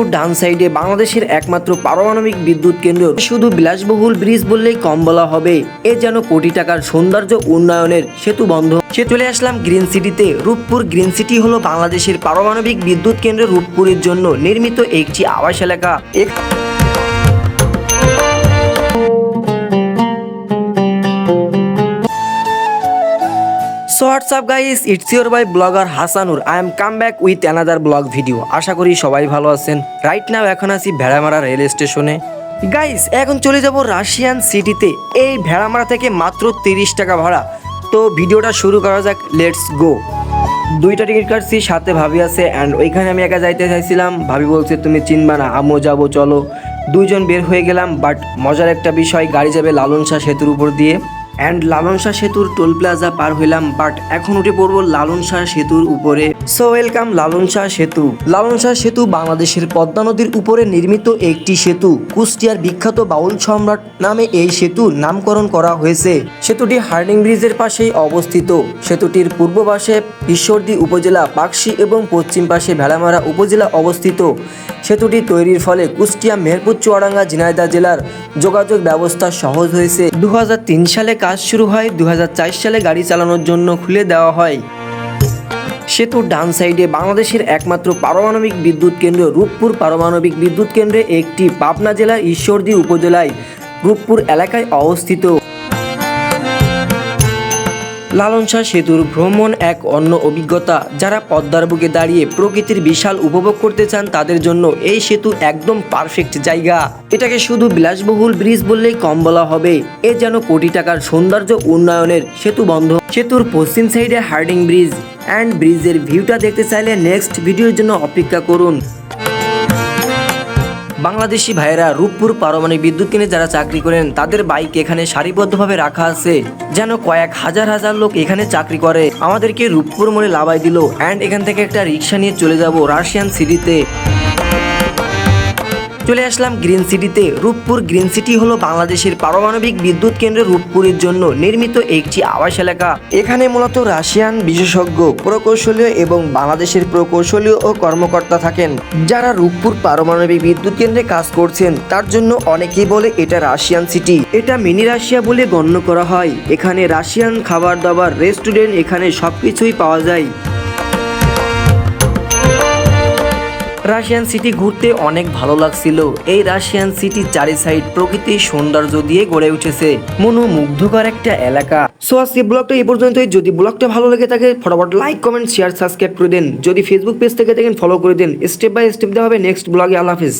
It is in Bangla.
সেতুর ডান সাইডে বাংলাদেশের একমাত্র পারমাণবিক বিদ্যুৎ কেন্দ্র। শুধু বিলাসবহুল ব্রিজ বললেই কম বলা হবে। এ যেন কোটি টাকার সৌন্দর্য উন্নয়নের সেতু বন্ধ। সে চলে আসলাম গ্রিন সিটিতে। রূপপুর গ্রিন সিটি হলো বাংলাদেশের পারমাণবিক বিদ্যুৎ কেন্দ্র রূপপুরের জন্য নির্মিত একটি আবাস এলাকা। So what's up guys it's your boy blogger Hasanur I am come back with another blog video আশা করি সবাই ভালো আছেন। রাইট নাও এখন আছি ভেড়ামারা রেল স্টেশনে। গাইস এখন চলে যাব রাশিয়ান সিটিতে। এই ভেড়ামারা থেকে মাত্র তিরিশ টাকা ভাড়া। তো ভিডিওটা শুরু করা যাক। লেটস গো দুইটা টিকিট কাটছি, সাথে ভাবি আছে অ্যান্ড ওইখানে আমি একা যাইতে চাইছিলাম। ভাবি বলছে, তুমি চিনবা না, আমিও যাব, চলো। দুইজন বের হয়ে গেলাম বাট মজার একটা বিষয়, গাড়ি যাবে লালন শাহ সেতুর উপর দিয়ে। অ্যান্ড লালন শাহ সেতুর টোল প্লাজা পার হইলাম বাট এখন উঠে পড়ব লালন শাহ সেতুর উপরে। সো ওয়েলকাম লালন শাহ সেতু। লালন শাহ সেতু বাংলাদেশের পদ্মা নদীর উপরে নির্মিত একটি সেতু। কুষ্টিয়ার বিখ্যাত বাউল সম্রাট নামে এই সেতু নামকরণ করা হয়েছে। সেতুটি হার্ডিং ব্রিজের পাশেই অবস্থিত। সেতুটির পূর্ব পাশে ঈশ্বরদী উপজেলা পাকশি এবং পশ্চিম পাশে ভেড়ামারা উপজেলা অবস্থিত। সেতুটি তৈরির ফলে কুষ্টিয়া, মেহেরপুর, চুয়াডাঙ্গা, ঝিনাইদহ জেলার যোগাযোগ ব্যবস্থা সহজ হয়েছে। দু হাজার তিন সালে কাজ শুরু হয় দু হাজার চার সালে গাড়ি চালানোর জন্য খুলে দেওয়া হয়। সেতুর ডান সাইডে বাংলাদেশের একমাত্র পারমাণবিক বিদ্যুৎ কেন্দ্র রূপপুর। পারমাণবিক বিদ্যুৎ কেন্দ্রে একটি পাবনা জেলার ঈশ্বরদী উপজেলায় রূপপুর এলাকায় অবস্থিত। লালন শাহ সেতুর ভ্রমণ এক অন্য অভিজ্ঞতা। যারা পদ্মার বুকে দাঁড়িয়ে প্রকৃতির বিশাল উপভোগ করতে চান, তাদের জন্য এই সেতু একদম পারফেক্ট জায়গা। এটাকে শুধু বিলাসবহুল ব্রিজ বললেই কম বলা হবে। এ যেন কোটি টাকার সৌন্দর্য উন্নয়নের সেতু বন্ধ। সেতুর পশ্চিম সাইডে হার্ডিং ব্রিজ অ্যান্ড ব্রিজের ভিউটা দেখতে চাইলে নেক্সট ভিডিওর জন্য অপেক্ষা করুন। বাংলাদেশি ভাইয়েরা রূপপুর পারমাণবিক বিদ্যুৎ কেন্দ্রে যারা চাকরি করেন, তাদের বাইক এখানে সারিবদ্ধভাবে রাখা আছে। যেন কয়েক হাজার হাজার লোক এখানে চাকরি করে। আমাদেরকে রূপপুর মোড়ে লাভাই দিল। অ্যান্ড এখান থেকে একটা রিক্সা নিয়ে চলে যাব রাশিয়ান সিটিতে। চলে আসলাম গ্রিন সিটিতে রূপপুর গ্রিন সিটি হলো বাংলাদেশের পারমাণবিক বিদ্যুৎ কেন্দ্র রূপপুরের জন্য নির্মিত একটি আবাস এলাকা। এখানে মূলত রাশিয়ান বিশেষজ্ঞ, প্রকৌশলীয় এবং বাংলাদেশের প্রকৌশলীয় ও কর্মকর্তা থাকেন, যারা রূপপুর পারমাণবিক বিদ্যুৎ কেন্দ্রে কাজ করছেন। তার জন্য অনেকেই বলে এটা রাশিয়ান সিটি। এটা মিনি রাশিয়া বলে গণ্য করা হয়। এখানে রাশিয়ান খাবার দাবার, রেস্টুরেন্ট, এখানে সবকিছুই পাওয়া যায়। রাশিয়ান সিটি ঘুরতে অনেক ভালো লাগছিল। এই রাশিয়ান সিটি চারি সাইড প্রকৃতির সৌন্দর্য দিয়ে গড়ে উঠেছে। মনোমুগ্ধকর একটা এলাকা। সো আজকে ব্লগটা এই পর্যন্তই। যদি ব্লগটা ভালো লেগে থাকে, ফটাফট লাইক কমেন্ট শেয়ার সাবস্ক্রাইব করে দেন। যদি ফেসবুক পেজ থেকে দেখেন ফলো করে দেন। স্টেপ বাই স্টেপ দেওয়া হবে নেক্সট ব্লগে আল্লাহ হাফিজ।